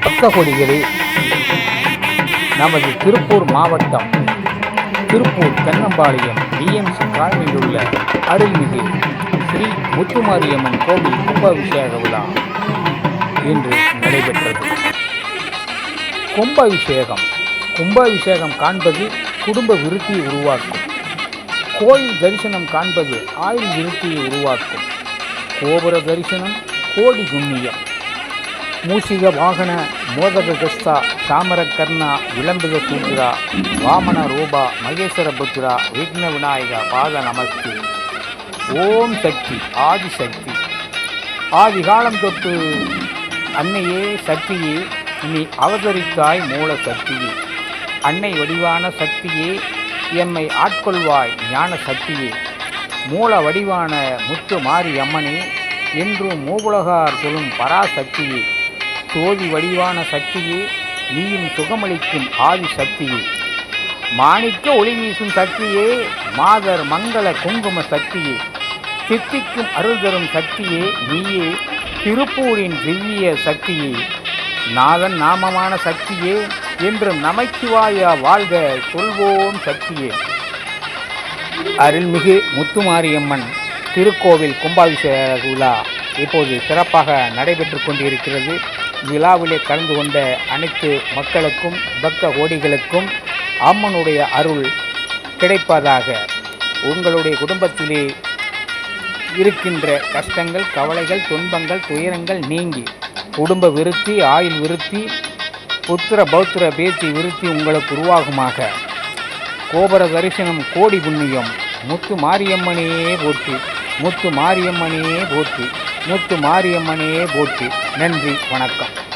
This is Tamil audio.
பக்த நமது திருப்பூர் மாவட்டம் திருப்பூர் தென்னம்பாளையம் டிஎம்சி காலனியில் உள்ள அருள்மிகு ஸ்ரீ முத்துமாரியம்மன் கோவில் கும்பாபிஷேக விழா இன்று நடைபெற்றது. கும்பாபிஷேகம் கும்பாபிஷேகம் காண்பது குடும்ப விருத்தியை உருவாக்கும். கோயில் தரிசனம் காண்பது ஆயுள் விருத்தியை உருவாக்கும். கோபுர தரிசனம் கோடி குண்ணியம் மூஷிக வாகன மோதக கஸ்தா தாமர கர்ணா விளம்பிக சூத்ரா வாமன ரூபா மகேஸ்வர புத்ரா விக்ன விநாயகா பாத நமஸ்தி. ஓம் சக்தி ஆதி சக்தி. ஆதி காலம் தொட்டு அன்னையே சக்தியே நீ அவதரித்தாய் மூல சக்தியே. அன்னை வடிவான சக்தியே எம்மை ஆட்கொள்வாய் ஞான சக்தியே. மூல வடிவான முத்து மாரி அம்மனே என்றும் மூவுலகார் சொல்லும் பராசக்தியே சோதி வடிவான சக்தியே நீயும் சுகமளிக்கும் ஆதி சக்தியே. மாணிக்க ஒளி வீசும் சக்தியே மாதர் மங்கள குங்கும சக்தியே. சித்திக்கும் அருள் தரும் சக்தியே நீயே திருப்பூரின் திவ்ய சக்தியே. நாதன் நாமமான சக்தியே என்றும் நமச்சிவாய வாழ்க சொல்வோம் சக்தியே. அருள்மிகு முத்துமாரியம்மன் திருக்கோவில் கும்பாபிஷேக விழா இப்போது சிறப்பாக நடைபெற்று கொண்டிருக்கிறது. விழாவிலே கலந்து கொண்ட அனைத்து மக்களுக்கும் பக்த கோடிகளுக்கும் அம்மனுடைய அருள் கிடைப்பதாக. உங்களுடைய குடும்பத்திலே இருக்கின்ற கஷ்டங்கள் கவலைகள் துன்பங்கள் துயரங்கள் நீங்கி குடும்ப விருத்தி ஆயுள் விருத்தி புத்திர பௌத்திர பேத்தி விருத்தி உங்களுக்கு உருவாகுமாக. கோபுர தரிசனம் கோடி புண்ணியம் முத்து மாரியம்மனையே போற்றி முத்து மாரியம்மனையே போற்றி. முத்து மாரியம்மனையே போற்றி. நன்றி வணக்கம்.